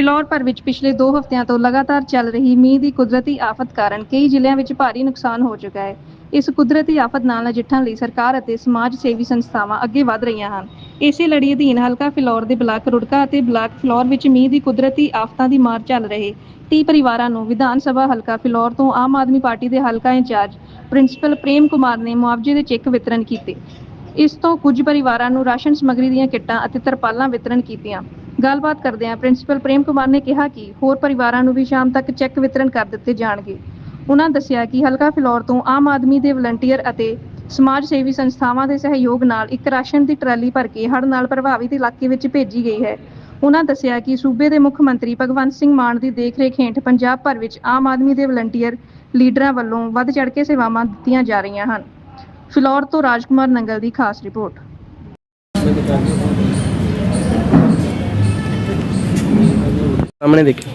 ਫਿਲੌਰ ਭਰ ਵਿੱਚ ਪਿਛਲੇ 2 ਹਫ਼ਤਿਆਂ ਤੋਂ ਲਗਾਤਾਰ ਚੱਲ ਰਹੀ ਮੀਂਹ ਦੀ ਕੁਦਰਤੀ ਆਫਤ ਕਾਰਨ ਕਈ ਜ਼ਿਲ੍ਹਿਆਂ ਵਿੱਚ ਭਾਰੀ ਨੁਕਸਾਨ ਹੋ ਚੁੱਕਾ ਹੈ। ਇਸ ਕੁਦਰਤੀ ਆਫਤ ਨਾਲ ਨਜਿੱਠਣ ਲਈ ਸਰਕਾਰ ਅਤੇ ਸਮਾਜ ਸੇਵੀ ਸੰਸਥਾਵਾਂ ਅੱਗੇ ਵਧ ਰਹੀਆਂ ਹਨ। ਇਸੇ ਲੜੀ ਅਧੀਨ ਹਲਕਾ ਫਿਲੌਰ ਦੇ ਬਲਾਕ ਰੁੜਕਾ ਅਤੇ ਬਲਾਕ ਫਿਲੌਰ ਵਿੱਚ ਮੀਂਹ ਦੀ ਕੁਦਰਤੀ ਆਫਤਾਂ ਦੀ ਮਾਰ ਚੱਲ ਰਹੇ। 30 ਪਰਿਵਾਰਾਂ ਨੂੰ ਵਿਧਾਨ ਸਭਾ ਹਲਕਾ ਫਿਲੌਰ ਤੋਂ ਆਮ ਆਦਮੀ ਪਾਰਟੀ ਦੇ ਹਲਕਾ ਇੰਚਾਰਜ ਪ੍ਰਿੰਸੀਪਲ ਪ੍ਰੇਮ ਕੁਮਾਰ ਨੇ ਮੁਆਵਜ਼ੇ ਦੇ ਚੈੱਕ ਵਿਤਰਨ ਕੀਤੇ। ਇਸ ਤੋਂ ਕੁਝ ਪਰਿਵਾਰਾਂ ਨੂੰ ਰਾਸ਼ਨ ਸਮੱਗਰੀ ਦੀਆਂ ਕਿੱਟਾਂ ਅਤੇ ਤਰਪਾਲਾਂ ਵਿਤਰਨ ਕੀਤੀਆਂ। ਗੱਲਬਾਤ ਕਰਦਿਆਂ ਪ੍ਰਿੰਸੀਪਲ ਪ੍ਰੇਮ ਕੁਮਾਰ ਨੇ ਕਿਹਾ ਕਿ ਹੋਰ ਪਰਿਵਾਰਾਂ ਨੂੰ ਵੀ ਸ਼ਾਮ ਤੱਕ ਚੈੱਕ ਵਿਤਰਨ ਕਰ ਦਿੱਤੇ ਜਾਣਗੇ। ਉਹਨਾਂ ਦੱਸਿਆ ਕਿ ਹਲਕਾ ਫਿਲੌਰ ਤੋਂ ਆਮ ਆਦਮੀ ਦੇ ਵਲੰਟੀਅਰ ਅਤੇ ਸਮਾਜ ਸੇਵੀ ਸੰਸਥਾਵਾਂ ਦੇ ਸਹਿਯੋਗ ਨਾਲ ਇੱਕ ਰਾਸ਼ਨ ਦੀ ਟਰਾਲੀ ਭਰ ਕੇ ਹੜ੍ਹ ਨਾਲ ਪ੍ਰਭਾਵਿਤ ਇਲਾਕੇ ਵਿੱਚ ਭੇਜੀ ਗਈ ਹੈ। ਉਹਨਾਂ ਦੱਸਿਆ ਕਿ ਸੂਬੇ ਦੇ ਮੁੱਖ ਮੰਤਰੀ ਭਗਵੰਤ ਸਿੰਘ ਮਾਨ ਦੀ ਦੇਖਰੇਖ ਹੇਠ ਪੰਜਾਬ ਭਰ ਵਿੱਚ ਆਮ ਆਦਮੀ ਦੇ ਵਲੰਟੀਅਰ ਲੀਡਰਾਂ ਵੱਲੋਂ ਵੱਧ ਚੜ੍ਹ ਕੇ ਸੇਵਾਵਾਂ ਦਿੱਤੀਆਂ ਜਾ ਰਹੀਆਂ ਹਨ। ਫਿਲੌਰ ਤੋਂ ਰਾਜਕੁਮਾਰ ਨੰਗਲ ਦੀ ਖਾਸ ਰਿਪੋਰਟ। ਸਾਹਮਣੇ ਦੇਖੋ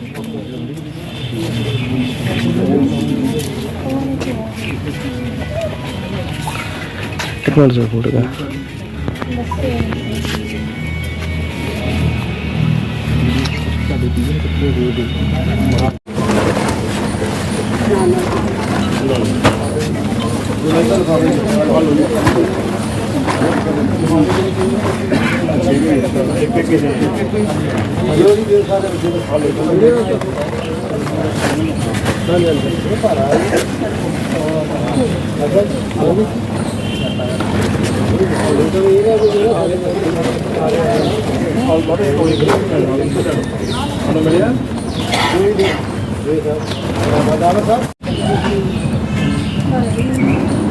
ਇੱਕ ਮਿੰਟ ਫੋਟੋ ਦਾ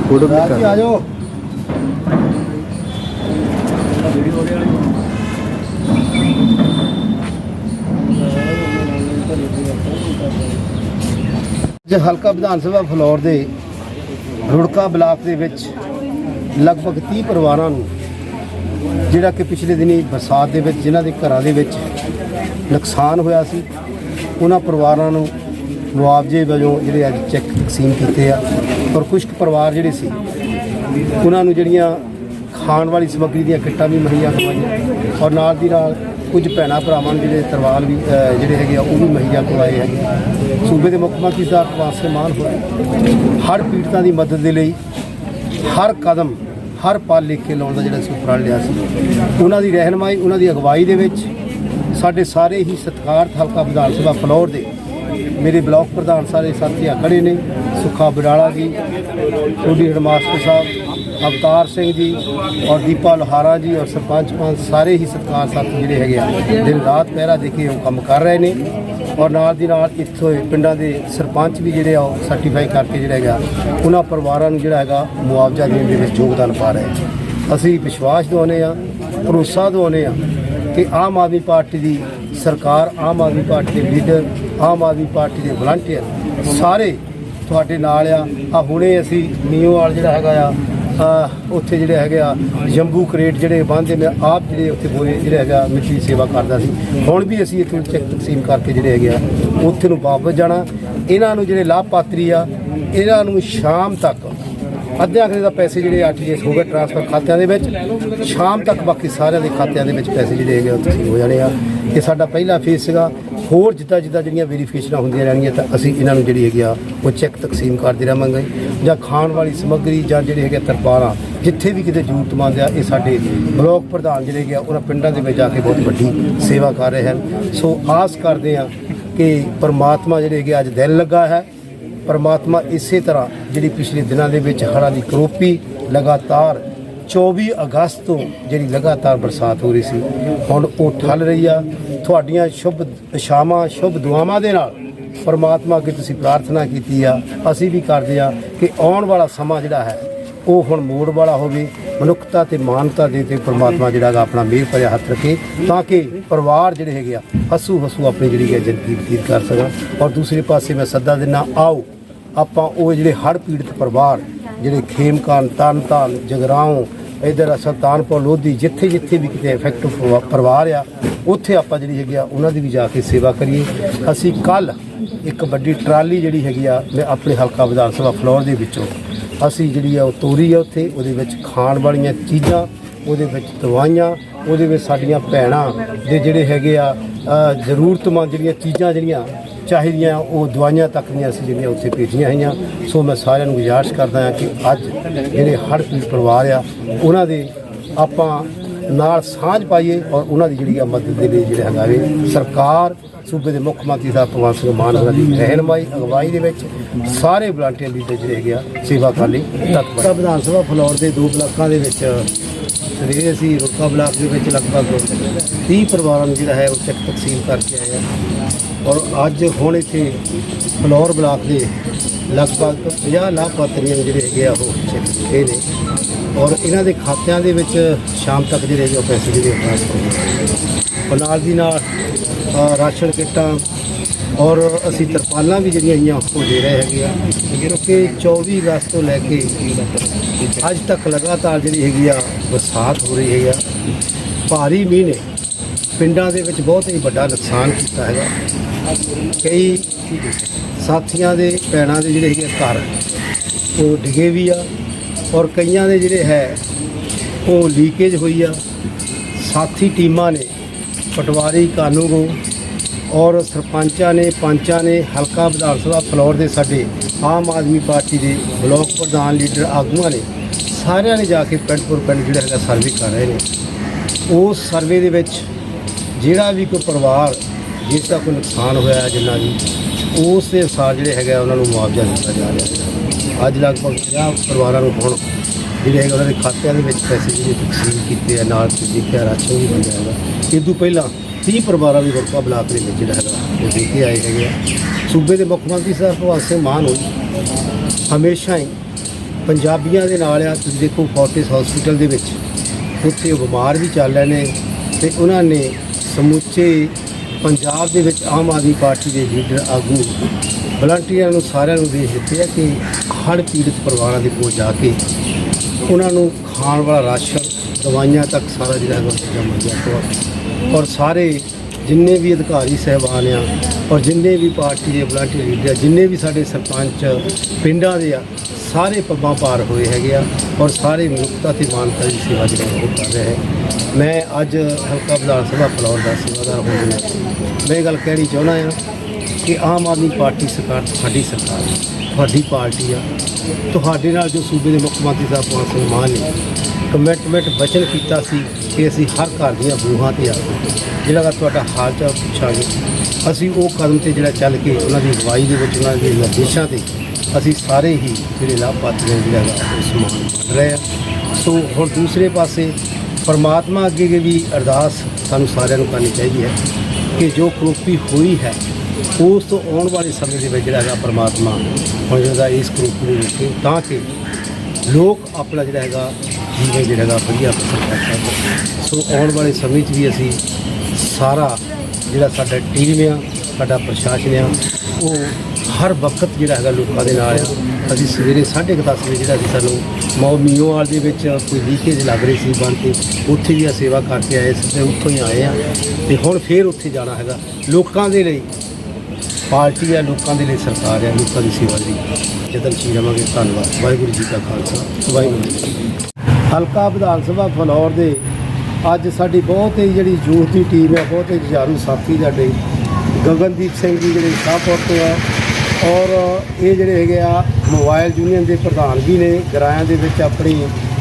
ਫੋਟੋ ਕਲਿੱਕ ਕਰ ਆ ਜਾਓ ਜੇ ਹਲਕਾ ਵਿਧਾਨ ਸਭਾ ਫਲੋਰ ਦੇ ਰੁੜਕਾ ਬਲਾਕ ਦੇ ਵਿੱਚ ਲਗਭਗ 30 ਪਰਿਵਾਰਾਂ ਨੂੰ, ਜਿਹੜਾ ਕਿ ਪਿਛਲੇ ਦਿਨੀ ਬਰਸਾਤ ਦੇ ਵਿੱਚ, ਜਿਨ੍ਹਾਂ ਦੇ ਘਰਾਂ ਦੇ ਵਿੱਚ ਨੁਕਸਾਨ ਹੋਇਆ ਸੀ, ਉਹਨਾਂ ਪਰਿਵਾਰਾਂ ਨੂੰ ਮੁਆਵਜ਼ੇ ਵਜੋਂ ਜਿਹੜੇ ਅੱਜ ਚੈੱਕ ਤਕਸੀਮ ਕੀਤੇ ਆ ਔਰ ਕੁਝ ਕੁ ਪਰਿਵਾਰ ਜਿਹੜੇ ਸੀ, ਉਹਨਾਂ ਨੂੰ ਜਿਹੜੀਆਂ ਖਾਣ ਵਾਲੀ ਸਮੱਗਰੀ ਦੀਆਂ ਕਿੱਟਾਂ ਵੀ ਮੁਹੱਈਆ ਕਰਵਾਈਆਂ। ਔਰ ਨਾਲ ਦੀ ਨਾਲ ਕੁਝ ਭੈਣਾਂ ਭਰਾਵਾਂ ਜਿਹੜੇ ਤਰਵਾਲ ਵੀ ਜਿਹੜੇ ਹੈਗੇ ਆ, ਉਹ ਵੀ ਮੁਹੱਈਆ ਕਰਵਾਏ ਹੈਗੇ। ਸੂਬੇ ਦੇ ਮੁੱਖ ਮੰਤਰੀ ਸਾਹਿਬ ਭਗਵੰਤ ਸਿੰਘ ਮਾਨ ਹੋਏ ਹਰ ਪੀੜਤਾਂ ਦੀ ਮਦਦ ਦੇ ਲਈ ਹਰ ਕਦਮ, ਹਰ ਪਲ ਲਿਖ ਕੇ ਲਾਉਣ ਦਾ ਜਿਹੜਾ ਸੀ ਉਪਰਾਲਾ ਲਿਆ ਸੀ। ਉਹਨਾਂ ਦੀ ਰਹਿਨਮਾਈ, ਉਹਨਾਂ ਦੀ ਅਗਵਾਈ ਦੇ ਵਿੱਚ ਸਾਡੇ ਸਾਰੇ ਹੀ ਸਤਿਕਾਰਤ ਹਲਕਾ ਵਿਧਾਨ ਸਭਾ ਫਲੋਰ ਦੇ ਮੇਰੇ ਬਲਾਕ ਪ੍ਰਧਾਨ ਸਾਰੇ ਸਾਥੀਆਂ ਖੜੇ ਨੇ। ਸੁਖਾ ਬਡਾਲਾ ਜੀ ਛੋਟੀ ਹੈਡਮਾਸਟਰ ਸਾਹਿਬ ਅਵਤਾਰ ਸਿੰਘ ਜੀ ਔਰ ਦੀਪਾ ਲੋਹਾਰਾ ਜੀ ਔਰ ਸਰਪੰਚ ਪੰਚ ਸਾਰੇ ਹੀ ਸਤਿਕਾਰ ਸਾਥੀ ਜਿਹੜੇ ਹੈਗੇ ਆ ਦਿਨ ਰਾਤ ਪਹਿਰਾ ਦੇ ਕੇ ਉਹ ਕੰਮ ਕਰ ਰਹੇ ਨੇ ਔਰ ਨਾਲ ਦੀ ਨਾਲ ਇੱਥੋਂ ਦੇ ਪਿੰਡਾਂ ਦੇ ਸਰਪੰਚ ਵੀ ਜਿਹੜੇ ਆ ਉਹ ਸਰਟੀਫਾਈ ਕਰਕੇ ਜਿਹੜਾ ਹੈਗਾ ਉਹਨਾਂ ਪਰਿਵਾਰਾਂ ਨੂੰ ਜਿਹੜਾ ਹੈਗਾ ਮੁਆਵਜ਼ਾ ਦੇਣ ਦੇ ਵਿੱਚ ਯੋਗਦਾਨ ਪਾ ਰਹੇ ਅਸੀਂ ਵਿਸ਼ਵਾਸ ਦਿਵਾਉਂਦੇ ਆ ਭਰੋਸਾ ਦਿਵਾਉਂਦੇ ਆ ਕਿ ਆਮ ਆਦਮੀ ਪਾਰਟੀ ਦੀ ਸਰਕਾਰ ਆਮ ਆਦਮੀ ਪਾਰਟੀ ਦੇ ਲੀਡਰ ਆਮ ਆਦਮੀ ਪਾਰਟੀ ਦੇ ਵਲੰਟੀਅਰ ਸਾਰੇ ਤੁਹਾਡੇ ਨਾਲ ਆ। ਆ ਹੁਣੇ ਅਸੀਂ ਨੀਓਵਾਲ ਜਿਹੜਾ ਹੈਗਾ ਆ, ਉੱਥੇ ਜਿਹੜੇ ਹੈਗੇ ਆ ਜੰਬੂ ਕਰੇਟ ਜਿਹੜੇ ਬੰਦੇ ਨੇ, ਆਪ ਜਿਹੜੇ ਉੱਥੇ ਬੋਏ, ਜਿਹੜੇ ਹੈਗਾ ਮਿੱਟੀ ਸੇਵਾ ਕਰਦਾ ਸੀ। ਹੁਣ ਵੀ ਅਸੀਂ ਇੱਥੇ ਚੈੱਕ ਤਕਸੀਮ ਕਰਕੇ ਜਿਹੜੇ ਹੈਗੇ ਆ, ਉੱਥੇ ਨੂੰ ਵਾਪਸ ਜਾਣਾ। ਇਹਨਾਂ ਨੂੰ ਜਿਹੜੇ ਲਾਭਪਾਤਰੀ ਆ, ਇਹਨਾਂ ਨੂੰ ਸ਼ਾਮ ਤੱਕ, ਅੱਧੇ ਕੁ ਦਾ ਪੈਸੇ ਜਿਹੜੇ ਆਰਟੀਜੀਐਸ ਹੋ ਗਏ ਟ੍ਰਾਂਸਫਰ ਖਾਤਿਆਂ ਦੇ ਵਿੱਚ। ਸ਼ਾਮ ਤੱਕ ਬਾਕੀ ਸਾਰਿਆਂ ਦੇ ਖਾਤਿਆਂ ਦੇ ਵਿੱਚ ਪੈਸੇ ਜਿਹੜੇ ਹੈਗੇ ਉਹ ਤਕਸੀਮ ਹੋ ਜਾਣੇ ਆ। ਇਹ ਸਾਡਾ ਪਹਿਲਾ ਫੇਸ ਸੀਗਾ। ਹੋਰ ਜਿੱਦਾਂ ਜਿੱਦਾਂ ਜਿਹੜੀਆਂ ਵੈਰੀਫਿਕੇਸ਼ਨਾਂ ਹੁੰਦੀਆਂ ਰਹਿਣਗੀਆਂ ਤਾਂ ਅਸੀਂ ਇਹਨਾਂ ਨੂੰ ਜਿਹੜੀ ਹੈਗੀ ਆ, ਉਹ ਚੈੱਕ ਤਕਸੀਮ ਕਰਦੇ ਰਹਾਂਗੇ ਜਾਂ ਖਾਣ ਵਾਲੀ ਸਮੱਗਰੀ ਜਾਂ ਜਿਹੜੇ ਹੈਗੇ ਤਰਪਾਲਾਂ, ਜਿੱਥੇ ਵੀ ਕਿਤੇ ਜ਼ਰੂਰਤਮੰਦ ਆ, ਇਹ ਸਾਡੇ ਬਲਾਕ ਪ੍ਰਧਾਨ ਜਿਹੜੇ ਹੈਗੇ ਆ, ਉਹਨਾਂ ਪਿੰਡਾਂ ਦੇ ਵਿੱਚ ਜਾ ਕੇ ਬਹੁਤ ਵੱਡੀ ਸੇਵਾ ਕਰ ਰਹੇ ਹਨ। ਸੋ ਆਸ ਕਰਦੇ ਆ ਕਿ ਪਰਮਾਤਮਾ ਜਿਹੜੇ ਹੈਗੇ ਅੱਜ ਦਿਲ ਲੱਗਾ ਹੈ। ਪਰਮਾਤਮਾ ਇਸੇ ਤਰ੍ਹਾਂ ਜਿਹੜੀ ਪਿਛਲੇ ਦਿਨਾਂ ਦੇ ਵਿੱਚ ਹੜ੍ਹਾਂ ਦੀ ਕਰੋਪੀ ਲਗਾਤਾਰ 24 ਅਗਸਤ ਤੋਂ ਜਿਹੜੀ ਲਗਾਤਾਰ ਬਰਸਾਤ ਹੋ ਰਹੀ ਸੀ, ਹੁਣ ਉਹ ਠੱਲ ਰਹੀ ਆ। ਤੁਹਾਡੀਆਂ ਸ਼ੁਭ ਇਸ਼ਾਵਾਂ ਸ਼ੁਭ ਦੁਆਵਾਂ ਦੇ ਨਾਲ ਪਰਮਾਤਮਾ ਅੱਗੇ ਤੁਸੀਂ ਪ੍ਰਾਰਥਨਾ ਕੀਤੀ ਆ। ਅਸੀਂ ਵੀ ਕਰਦੇ ਆ ਕਿ ਆਉਣ ਵਾਲਾ ਸਮਾਂ ਜਿਹੜਾ ਹੈ, ਉਹ ਹੁਣ ਮੋੜ ਵਾਲਾ ਹੋਵੇ। ਮਨੁੱਖਤਾ ਤੇ ਮਾਨਵਤਾ ਦੇ ਤੇ ਪਰਮਾਤਮਾ ਜਿਹੜਾ ਹੈਗਾ ਆਪਣਾ ਮਿਹਰ ਭਰਿਆ ਹੱਥ ਰੱਖੇ, ਤਾਂ ਕਿ ਪਰਿਵਾਰ ਜਿਹੜੇ ਹੈਗੇ ਆ ਹਸੂ ਹਸੂ ਆਪਣੀ ਜਿਹੜੀ ਹੈ ਜ਼ਿੰਦਗੀ ਬਤੀਤ ਕਰ ਸਕਣ। ਔਰ ਦੂਸਰੇ ਪਾਸੇ ਮੈਂ ਸੱਦਾ ਦਿੰਦਾ ਆਓ ਆਪਾਂ ਉਹ ਜਿਹੜੇ ਹੜ੍ਹ ਪੀੜਤ ਪਰਿਵਾਰ ਜਿਹੜੇ ਖੇਮਕਾਨ ਤਾਨਤਾਨ ਜਗਰਾਉਂ, ਇਧਰ ਸੁਲਤਾਨਪੁਰ, ਲੋਧੀ, ਜਿੱਥੇ ਜਿੱਥੇ ਵੀ ਕਿਤੇ ਇਫੈਕਟਿਵ ਪਰਿਵਾਰ ਆ ਉੱਥੇ ਆਪਾਂ ਜਿਹੜੀ ਹੈਗੀ ਆ, ਉਹਨਾਂ ਦੀ ਵੀ ਜਾ ਕੇ ਸੇਵਾ ਕਰੀਏ। ਅਸੀਂ ਕੱਲ ਇੱਕ ਵੱਡੀ ਟਰਾਲੀ ਜਿਹੜੀ ਹੈਗੀ ਆ, ਮੈਂ ਆਪਣੇ ਹਲਕਾ ਵਿਧਾਨ ਸਭਾ ਫਲੋਰ ਦੇ ਵਿੱਚੋਂ, ਅਸੀਂ ਜਿਹੜੀ ਆ, ਉਹ ਤੋਰੀ ਆ ਉੱਥੇ, ਉਹਦੇ ਵਿੱਚ ਖਾਣ ਵਾਲੀਆਂ ਚੀਜ਼ਾਂ, ਉਹਦੇ ਵਿੱਚ ਦਵਾਈਆਂ, ਉਹਦੇ ਵਿੱਚ ਸਾਡੀਆਂ ਭੈਣਾਂ ਦੇ ਜਿਹੜੇ ਹੈਗੇ ਆ ਜ਼ਰੂਰਤਮੰਦ ਜਿਹੜੀਆਂ ਚੀਜ਼ਾਂ ਜਿਹੜੀਆਂ ਚਾਹੀਦੀਆਂ, ਉਹ ਦਵਾਈਆਂ ਤੱਕ ਦੀਆਂ ਅਸੀਂ ਜਿਹੜੀਆਂ ਉੱਥੇ ਭੇਜੀਆਂ ਹੋਈਆਂ। ਸੋ ਮੈਂ ਸਾਰਿਆਂ ਨੂੰ ਗੁਜ਼ਾਰਿਸ਼ ਕਰਦਾ ਹਾਂ ਕਿ ਅੱਜ ਜਿਹੜੇ ਹੜ੍ਹ ਪੀੜਤ ਪਰਿਵਾਰ ਆ, ਉਹਨਾਂ ਦੇ ਆਪਾਂ ਨਾਲ ਸਾਂਝ ਪਾਈਏ ਔਰ ਉਹਨਾਂ ਦੀ ਜਿਹੜੀ ਆ ਮਦਦ ਦੇ ਲਈ ਜਿਹੜਾ ਹੈਗਾ ਵੇ ਸਰਕਾਰ, ਸੂਬੇ ਦੇ ਮੁੱਖ ਮੰਤਰੀ ਸਾਹਿਬ, ਭਗਵੰਤ ਸਿੰਘ ਮਾਨ ਉਹਨਾਂ ਦੀ ਰਹਿਨਮਾਈ ਅਗਵਾਈ ਦੇ ਵਿੱਚ ਸਾਰੇ ਵਲੰਟੀਅਰ ਲੀਡਰ ਜਿਹੜੇ ਹੈਗੇ ਆ, ਸੇਵਾ ਕਰਨ ਲਈ, ਤਤਪਰ। ਵਿਧਾਨ ਸਭਾ ਫਲੋਰ ਦੇ ਦੋ ਬਲਾਕਾਂ ਦੇ ਵਿੱਚ, ਸਵੇਰੇ ਅਸੀਂ ਰੁਕਾ ਬਲਾਕ ਦੇ ਵਿੱਚ ਲਗਭਗ 30 ਪਰਿਵਾਰਾਂ ਨੂੰ ਜਿਹੜਾ ਹੈ, ਉਹ ਚੈੱਕ ਤਕਸੀਮ ਕਰਕੇ ਆਏ ਆ। ਔਰ ਅੱਜ ਹੁਣ ਇੱਥੇ ਫਲੋਰ ਬਲਾਕ ਦੇ ਲਗਭਗ 50 ਲਾਭਪਾਤਰੀਆਂ ਜਿਹੜੇ ਹੈਗੇ ਆ ਉਹ ਚੈੱਕ ਕੀਤੇ ਨੇ। ਔਰ ਇਹਨਾਂ ਦੇ ਖਾਤਿਆਂ ਦੇ ਵਿੱਚ ਸ਼ਾਮ ਤੱਕ ਜਿਹੜੇ ਹੈਗੇ ਉਹ ਪੈਸੇ ਜਿਹੜੇ ਟ੍ਰਾਂਸਫਰ ਹੋਣਗੇ। ਔਰ ਨਾਲ ਦੀ ਨਾਲ ਰਾਸ਼ਨ ਕਿੱਟਾਂ ਔਰ ਅਸੀਂ ਤਰਪਾਲਾਂ ਵੀ ਜਿਹੜੀਆਂ ਆਈਆਂ ਉਹ ਦੇ ਰਹੇ ਹੈਗੇ ਆ। ਕਿਉਂਕਿ 24 ਅਗਸਤ ਤੋਂ ਲੈ ਕੇ ਅੱਜ ਤੱਕ ਲਗਾਤਾਰ ਜਿਹੜੀ ਹੈਗੀ ਆ ਬਰਸਾਤ ਹੋ ਰਹੀ ਹੈਗੀ ਆ। ਭਾਰੀ ਮੀਂਹ ਨੇ ਪਿੰਡਾਂ ਦੇ ਵਿੱਚ ਬਹੁਤ ਹੀ ਵੱਡਾ ਨੁਕਸਾਨ ਕੀਤਾ ਹੈਗਾ। ਕਈ ਸਾਥੀਆਂ ਦੇ ਭੈਣਾਂ ਦੇ ਜਿਹੜੇ ਹੈਗੇ ਘਰ, ਉਹ ਡਿਗੇ ਵੀ ਆ ਔਰ ਕਈਆਂ ਦੇ ਜਿਹੜੇ ਹੈ, ਉਹ ਲੀਕੇਜ ਹੋਈ ਆ। ਸਾਥੀ ਟੀਮਾਂ ਨੇ ਪਟਵਾਰੀ, ਕਾਨੂੰਗੋ ਔਰ ਸਰਪੰਚਾਂ ਨੇ, ਪੰਚਾਂ ਨੇ ਹਲਕਾ ਵਿਧਾਨ ਸਭਾ ਫਲੋਰ ਦੇ ਸਾਡੇ ਆਮ ਆਦਮੀ ਪਾਰਟੀ ਦੇ ਬਲਾਕ ਪ੍ਰਧਾਨ ਲੀਡਰ ਆਗੂਆਂ ਨੇ ਸਾਰਿਆਂ ਨੇ ਜਾ ਕੇ ਪਿੰਡ ਪੁਰ ਪਿੰਡ ਜਿਹੜਾ ਹੈਗਾ ਸਰਵੇ ਕਰ ਰਹੇ ਨੇ। ਉਸ ਸਰਵੇ ਦੇ ਵਿੱਚ ਜਿਹੜਾ ਵੀ ਕੋਈ ਪਰਿਵਾਰ ਜਿਸ ਦਾ ਕੋਈ ਨੁਕਸਾਨ ਹੋਇਆ ਜਿੰਨਾ ਵੀ, ਉਸ ਦੇ ਅਨੁਸਾਰ ਜਿਹੜੇ ਹੈਗਾ ਉਹਨਾਂ ਨੂੰ ਮੁਆਵਜ਼ਾ ਦਿੱਤਾ ਜਾ ਰਿਹਾ ਹੈ। ਅੱਜ ਲਗਭਗ 50 ਪਰਿਵਾਰਾਂ ਨੂੰ ਹੁਣ ਜਿਹੜੇ ਹੈਗੇ ਉਹਨਾਂ ਦੇ ਖਾਤਿਆਂ ਦੇ ਵਿੱਚ ਪੈਸੇ ਜਿਹੜੇ ਤਕਸੀਮ ਕੀਤੇ ਆ, ਨਾਲ ਤੁਸੀਂ ਦੇਖਿਆ, ਰਾਸ਼ਨ ਵੀ ਬਣਿਆ ਹੈਗਾ। ਇਹ ਤੋਂ ਪਹਿਲਾਂ 30 ਪਰਿਵਾਰਾਂ ਨੂੰ ਵਰਕਾ ਬਲਾਕ ਦੇ ਵਿੱਚ ਜਿਹੜਾ ਹੈਗਾ, ਉਹ ਦੇ ਕੇ ਆਏ ਹੈਗੇ ਆ। ਸੂਬੇ ਦੇ ਮੁੱਖ ਮੰਤਰੀ ਸਾਹਿਬ ਭਗਵੰਤ ਸਿੰਘ ਮਾਨ ਹੋਣੀ ਹਮੇਸ਼ਾ ਹੀ ਪੰਜਾਬੀਆਂ ਦੇ ਨਾਲ ਆ। ਤੁਸੀਂ ਦੇਖੋ, ਫੋਰਟਿਸ ਹਸਪੀਟਲ ਦੇ ਵਿੱਚ ਉੱਥੇ ਉਹ ਬਿਮਾਰ ਵੀ ਚੱਲ ਰਹੇ ਨੇ ਤੇ ਉਹਨਾਂ ਨੇ ਸਮੁੱਚੇ ਪੰਜਾਬ ਦੇ ਵਿੱਚ ਆਮ ਆਦਮੀ ਪਾਰਟੀ ਦੇ ਲੀਡਰ ਆਗੂ ਵਲੰਟੀਅਰਾਂ ਨੂੰ ਸਾਰਿਆਂ ਨੂੰ ਦੇਖ ਦਿੱਤੇ ਆ ਕਿ ਹੜ੍ਹ ਪੀੜਤ ਪਰਿਵਾਰਾਂ ਦੇ ਕੋਲ ਜਾ ਕੇ ਉਹਨਾਂ ਨੂੰ ਖਾਣ ਵਾਲਾ ਰਾਸ਼ਨ, ਦਵਾਈਆਂ ਤੱਕ ਸਾਰਾ ਜਿਹੜਾ ਹੈਗਾ ਉਹ ਮੁਹੱਈਆ ਔਰ ਸਾਰੇ ਜਿੰਨੇ ਵੀ ਅਧਿਕਾਰੀ ਸਹਿਬਾਨ ਆ ਔਰ ਜਿੰਨੇ ਵੀ ਪਾਰਟੀ ਦੇ ਵਲੰਟੀਅਰ ਲੀਡਰ ਆ, ਜਿੰਨੇ ਵੀ ਸਾਡੇ ਸਰਪੰਚ ਪਿੰਡਾਂ ਦੇ ਆ, ਸਾਰੇ ਪੱਬਾਂ ਪਾਰ ਹੋਏ ਹੈਗੇ ਆ ਔਰ ਸਾਰੇ ਮਨੁੱਖਤਾ ਤੇ ਮਾਨਵਤਾ ਦੀ ਸੇਵਾ ਜਿਹੜੀ ਉਹ ਕਰ ਰਹੇ ਹੈ ਮੈਂ ਅੱਜ ਹਲਕਾ ਵਿਧਾਨ ਸਭਾ ਫਲੌਰ ਦਾ ਸੇਵਾਦਾਰ ਹੋ ਗਿਆ ਮੈਂ ਇਹ ਗੱਲ ਕਹਿਣੀ ਚਾਹੁੰਦਾ ਆ ਕਿ ਆਮ ਆਦਮੀ ਪਾਰਟੀ ਸਰਕਾਰ ਤੁਹਾਡੀ ਸਰਕਾਰ ਹੈ, ਤੁਹਾਡੀ ਪਾਰਟੀ ਆ। ਤੁਹਾਡੇ ਨਾਲ ਜੋ ਸੂਬੇ ਦੇ ਮੁੱਖ ਮੰਤਰੀ ਸਾਹਿਬ ਭਗਵੰਤ ਸਿੰਘ ਮਾਨ ਨੇ ਕਮਿਟਮੈਂਟ ਵਚਨ ਕੀਤਾ ਸੀ ਕਿ ਅਸੀਂ ਹਰ ਘਰ ਦੀਆਂ ਬੂਹਾਂ ਤੇ ਆ ਕੇ ਜਿਹੜਾ ਗਾ ਤੁਹਾਡਾ ਹਾਲ ਚਾਲ ਪੁੱਛਾਂਗੇ। ਅਸੀਂ ਉਹ ਕਦਮ ਤੇ ਜਿਹੜਾ ਚੱਲ ਕੇ ਉਹਨਾਂ ਦੀ ਅਗਵਾਈ ਦੇ ਵਿੱਚ ਉਹਨਾਂ ਦੇ ਨਿਰਦੇਸ਼ਾਂ ਤੇ ਅਸੀਂ ਸਾਰੇ ਹੀ ਜਿਹੜੇ ਲਾਭਪਾਤਰੀ ਨੇ ਜਿਹੜਾ ਹੈਗਾ ਉਹ ਸਮਾਨ ਵੰਡ ਰਹੇ ਆ। ਸੋ ਹੁਣ ਦੂਸਰੇ ਪਾਸੇ ਪਰਮਾਤਮਾ ਅੱਗੇ ਵੀ ਅਰਦਾਸ ਸਾਨੂੰ ਸਾਰਿਆਂ ਨੂੰ ਕਰਨੀ ਚਾਹੀਦੀ ਹੈ। ਕਿ ਜੋ ਕਰੋਪੀ ਹੋਈ ਹੈ, ਉਸ ਤੋਂ ਆਉਣ ਵਾਲੇ ਸਮੇਂ ਦੇ ਵਿੱਚ ਜਿਹੜਾ ਹੈਗਾ ਪਰਮਾਤਮਾ ਹੁਣ ਜਿਹੜਾ ਇਸ ਕਰੋਪੀ ਨੂੰ ਰੋਕੇ ਤਾਂ ਕਿ ਲੋਕ ਆਪਣਾ ਜਿਹੜਾ ਹੈਗਾ ਜੀਵਨ ਜਿਹੜਾ ਹੈਗਾ ਵਧੀਆ ਬਸਰ ਕਰ ਸਕਣ। ਸੋ ਆਉਣ ਵਾਲੇ ਸਮੇਂ 'ਚ ਵੀ ਅਸੀਂ ਸਾਰਾ ਜਿਹੜਾ ਸਾਡਾ ਟੀਮ ਆ, ਸਾਡਾ ਪ੍ਰਸ਼ਾਸਨ ਆ, ਉਹ ਹਰ ਵਕਤ ਜਿਹੜਾ ਹੈਗਾ ਲੋਕਾਂ ਦੇ ਨਾਲ ਆ। ਅਸੀਂ ਸਵੇਰੇ 10:30 ਵਜੇ ਜਿਹੜਾ ਸੀ ਸਾਨੂੰ ਮੌ ਮੀਓਵਾਲ ਦੇ ਵਿੱਚ ਕੋਈ ਲੀਕੇਜ ਲੱਗ ਰਹੀ ਸੀ ਬਣ ਕੇ ਉੱਥੇ ਵੀ ਆ ਸੇਵਾ ਕਰਕੇ ਆਏ ਸੀ ਤੇ ਉੱਥੋਂ ਹੀ ਆਏ ਆ। ਤੇ ਹੁਣ ਫੇਰ ਉੱਥੇ ਜਾਣਾ ਹੈਗਾ। ਲੋਕਾਂ ਦੇ ਲਈ ਪਾਰਟੀ ਆ, ਲੋਕਾਂ ਦੇ ਲਈ ਸਰਕਾਰ ਆ, ਲੋਕਾਂ ਦੀ ਸੇਵਾ ਲਈ ਜਤਨਸ਼ੀਲ ਰਵਾਂਗੇ ਧੰਨਵਾਦ। ਵਾਹਿਗੁਰੂ ਜੀ ਕਾ ਖਾਲਸਾ, ਵਾਹਿਗੁਰੂ ਜੀ ਹਲਕਾ ਵਿਧਾਨ ਸਭਾ ਫਲੌਰ ਦੇ ਅੱਜ ਸਾਡੀ ਬਹੁਤ ਹੀ ਜਿਹੜੀ ਯੂਥ ਦੀ ਟੀਮ ਹੈ ਬਹੁਤ ਹੀ ਜੁਝਾਰੂ ਸਾਥੀ ਸਾਡੇ। ਗਗਨਦੀਪ ਸਿੰਘ ਜੀ ਜਿਹੜੇ ਸ਼ਾਹਪੁਰ ਤੋਂ ਆ ਔਰ ਇਹ ਜਿਹੜੇ ਹੈਗੇ ਆ, ਮੋਬਾਈਲ ਯੂਨੀਅਨ ਦੇ ਪ੍ਰਧਾਨ ਵੀ ਨੇ, ਗਰਾਇਆਂ ਦੇ ਵਿੱਚ ਆਪਣੀ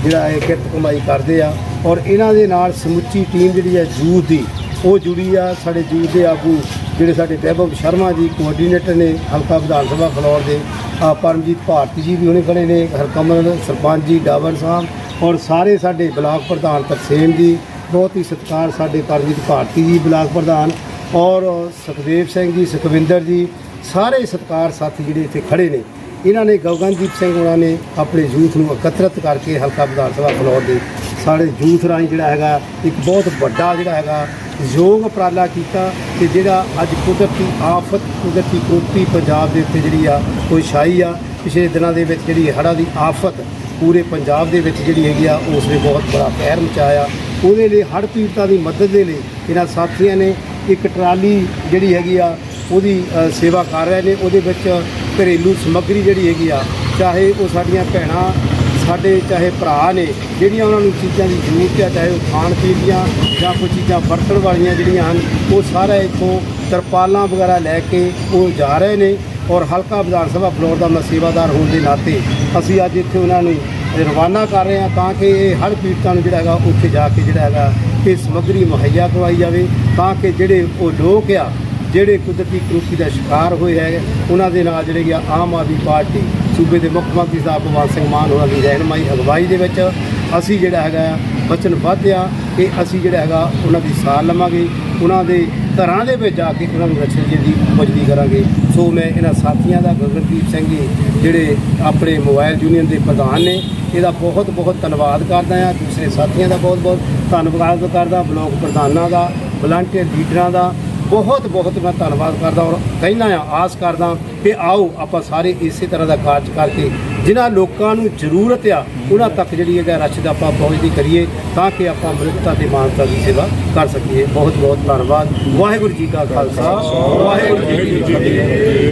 ਜਿਹੜਾ ਇਹ ਕਿਰਤ ਕਮਾਈ ਕਰਦੇ ਆ। ਔਰ ਇਹਨਾਂ ਦੇ ਨਾਲ ਸਮੁੱਚੀ ਟੀਮ ਜਿਹੜੀ ਹੈ ਯੂਥ ਦੀ, ਉਹ ਜੁੜੀ ਆ। ਸਾਡੇ ਯੂਥ ਦੇ ਆਗੂ ਜਿਹੜੇ ਸਾਡੇ ਵੈਭਵ ਸ਼ਰਮਾ ਜੀ ਕੋਆਰਡੀਨੇਟਰ ਨੇ ਹਲਕਾ ਵਿਧਾਨ ਸਭਾ ਫਲੌਰ ਦੇ। ਆ ਪਰਮਜੀਤ ਭਾਰਤੀ ਜੀ ਵੀ ਹੁਣੇ ਖੜੇ ਨੇ, ਹਰਕਮਲ, ਸਰਪੰਚ ਜੀ ਡਾਵਰ ਸਾਹਿਬ ਔਰ ਸਾਰੇ ਸਾਡੇ ਬਲਾਕ ਪ੍ਰਧਾਨ ਤਰਸੇਮ ਜੀ, ਬਹੁਤ ਹੀ ਸਤਿਕਾਰ ਸਾਡੇ ਪਰਮਜੀਤ ਭਾਰਤੀ ਜੀ, ਬਲਾਕ ਪ੍ਰਧਾਨ ਔਰ ਸੁਖਦੇਵ ਸਿੰਘ ਜੀ, ਸੁਖਵਿੰਦਰ ਜੀ ਸਾਰੇ ਸਤਿਕਾਰ ਸਾਥੀ ਜਿਹੜੇ ਇੱਥੇ ਖੜੇ ਨੇ, ਇਹਨਾਂ ਨੇ ਗਗਨਦੀਪ ਸਿੰਘ ਉਹਨਾਂ ਨੇ ਆਪਣੇ ਯੂਥ ਨੂੰ ਇਕੱਤਰਤ ਕਰਕੇ ਹਲਕਾ ਵਿਧਾਨ ਸਭਾ ਫਲੌਰ ਦੇ ਸਾਡੇ ਯੂਥ ਰਾਹੀਂ ਜਿਹੜਾ ਹੈਗਾ, ਇੱਕ ਬਹੁਤ ਵੱਡਾ ਜਿਹੜਾ ਹੈਗਾ ਯੋਗ ਉਪਰਾਲਾ ਕੀਤਾ ਕਿ ਜਿਹੜਾ ਅੱਜ ਕੁਦਰਤੀ ਆਫਤ, ਕੁਦਰਤੀ ਕਰੋਪੀ ਪੰਜਾਬ ਦੇ ਉੱਤੇ ਜਿਹੜੀ ਆ ਕੋਈ ਛਾਈ ਆ। ਪਿਛਲੇ ਦਿਨਾਂ ਦੇ ਵਿੱਚ ਜਿਹੜੀ ਹੜ੍ਹਾਂ ਦੀ ਆਫਤ ਪੂਰੇ ਪੰਜਾਬ ਦੇ ਵਿੱਚ ਜਿਹੜੀ ਹੈਗੀ ਆ, ਉਸ ਨੇ ਬਹੁਤ ਬੜਾ ਕਹਿਰ ਮਚਾਇਆ। ਉਹਦੇ ਲਈ ਹੜ੍ਹ ਪੀੜਤਾਂ ਦੀ ਮਦਦ ਦੇ ਲਈ ਇਹਨਾਂ ਸਾਥੀਆਂ ਨੇ ਇੱਕ ਟਰਾਲੀ ਜਿਹੜੀ ਹੈਗੀ ਆ ਉਹਦੀ ਸੇਵਾ ਕਰ ਰਹੇ ਨੇ। ਉਹਦੇ ਵਿੱਚ ਘਰੇਲੂ ਸਮੱਗਰੀ ਜਿਹੜੀ ਹੈਗੀ ਆ, ਚਾਹੇ ਉਹ ਸਾਡੀਆਂ ਭੈਣਾਂ, ਸਾਡੇ ਚਾਹੇ ਭਰਾ ਨੇ, ਜਿਹੜੀਆਂ ਉਹਨਾਂ ਨੂੰ ਚੀਜ਼ਾਂ ਦੀ ਜ਼ਰੂਰਤ ਹੈ ਚਾਹੇ ਉਹ ਖਾਣ ਪੀਣ ਦੀਆਂ ਜਾਂ ਕੋਈ ਚੀਜ਼ਾਂ ਵਰਤਣ ਵਾਲੀਆਂ ਜਿਹੜੀਆਂ ਹਨ, ਉਹ ਸਾਰਾ ਇੱਥੋਂ ਤਰਪਾਲਾਂ ਵਗੈਰਾ ਲੈ ਕੇ ਉਹ ਜਾ ਰਹੇ ਨੇ ਔਰ ਹਲਕਾ ਵਿਧਾਨ ਸਭਾ ਫਲੋਰ ਦਾ ਮੈਂ ਸੇਵਾਦਾਰ ਹੋਣ ਦੇ ਨਾਤੇ ਅਸੀਂ ਅੱਜ ਇੱਥੇ ਉਹਨਾਂ ਨੂੰ ਰਵਾਨਾ ਕਰ ਰਹੇ ਹਾਂ ਤਾਂ ਕਿ ਇਹ ਹਰ ਪੀੜਤਾਂ ਨੂੰ ਜਿਹੜਾ ਹੈਗਾ, ਉੱਥੇ ਜਾ ਕੇ ਜਿਹੜਾ ਹੈਗਾ, ਇਹ ਸਮੱਗਰੀ ਮੁਹੱਈਆ ਕਰਵਾਈ ਜਾਵੇ ਤਾਂ ਕਿ ਜਿਹੜੇ ਉਹ ਲੋਕ ਆ ਜਿਹੜੇ ਕੁਦਰਤੀ ਕਰੋਪੀ ਦਾ ਸ਼ਿਕਾਰ ਹੋਏ ਹੈ ਉਹਨਾਂ ਦੇ ਨਾਲ ਜਿਹੜੇ ਕਿ ਆਮ ਆਦਮੀ ਪਾਰਟੀ ਸੂਬੇ ਦੇ ਮੁੱਖ ਮੰਤਰੀ ਸਾਹਿਬ ਭਗਵੰਤ ਸਿੰਘ ਮਾਨ ਉਹਨਾਂ ਦੀ ਰਹਿਨਮਾਈ ਅਗਵਾਈ ਦੇ ਵਿੱਚ ਅਸੀਂ ਜਿਹੜਾ ਹੈਗਾ ਵਚਨਬੱਧ ਆ ਕਿ ਅਸੀਂ ਜਿਹੜਾ ਹੈਗਾ ਉਹਨਾਂ ਦੀ ਸਾਰ ਲਵਾਂਗੇ, ਉਹਨਾਂ ਦੇ ਘਰਾਂ ਦੇ ਵਿੱਚ ਜਾ ਕੇ ਉਹਨਾਂ ਨੂੰ ਰਕਸ਼ਣ ਦੀ ਪੁੱਜਦੀ ਕਰਾਂਗੇ। ਸੋ ਮੈਂ ਇਹਨਾਂ ਸਾਥੀਆਂ ਦਾ ਗਗਨਦੀਪ ਸਿੰਘ ਜੀ, ਜਿਹੜੇ ਆਪਣੇ ਮੋਬਾਈਲ ਯੂਨੀਅਨ ਦੇ ਪ੍ਰਧਾਨ ਨੇ, ਇਹਦਾ ਬਹੁਤ ਬਹੁਤ ਧੰਨਵਾਦ ਕਰਦਾ ਹਾਂ। ਦੂਸਰੇ ਸਾਥੀਆਂ ਦਾ ਬਹੁਤ ਬਹੁਤ ਧੰਨਵਾਦ ਕਰਦਾ, ਬਲਾਕ ਪ੍ਰਧਾਨਾਂ ਦਾ, ਵਲੰਟੀਅਰ ਲੀਡਰਾਂ ਦਾ ਬਹੁਤ ਬਹੁਤ ਮੈਂ ਧੰਨਵਾਦ ਕਰਦਾ ਔਰ ਕਹਿੰਦਾ ਆ ਆਸ ਕਰਦਾ ਕਿ ਆਓ ਆਪਾਂ ਸਾਰੇ ਇਸੇ ਤਰ੍ਹਾਂ ਦਾ ਕਾਰਜ ਕਰਕੇ ਜਿਨ੍ਹਾਂ ਲੋਕਾਂ ਨੂੰ ਜ਼ਰੂਰਤ ਆ, ਉਹਨਾਂ ਤੱਕ ਜਿਹੜੀ ਹੈਗਾ ਰਛਦ ਆਪਾਂ ਪਹੁੰਚਦੀ ਕਰੀਏ ਤਾਂ ਕਿ ਆਪਾਂ ਮਨੁੱਖਤਾ ਤੇ ਮਾਨਵਤਾ ਦੀ ਸੇਵਾ ਕਰ ਸਕੀਏ। ਬਹੁਤ ਬਹੁਤ ਧੰਨਵਾਦ। ਵਾਹਿਗੁਰੂ ਜੀ ਕਾ ਖਾਲਸਾ। ਵਾਹਿਗੁਰੂ ਜੀ ਕੀ ਫਤਿਹ।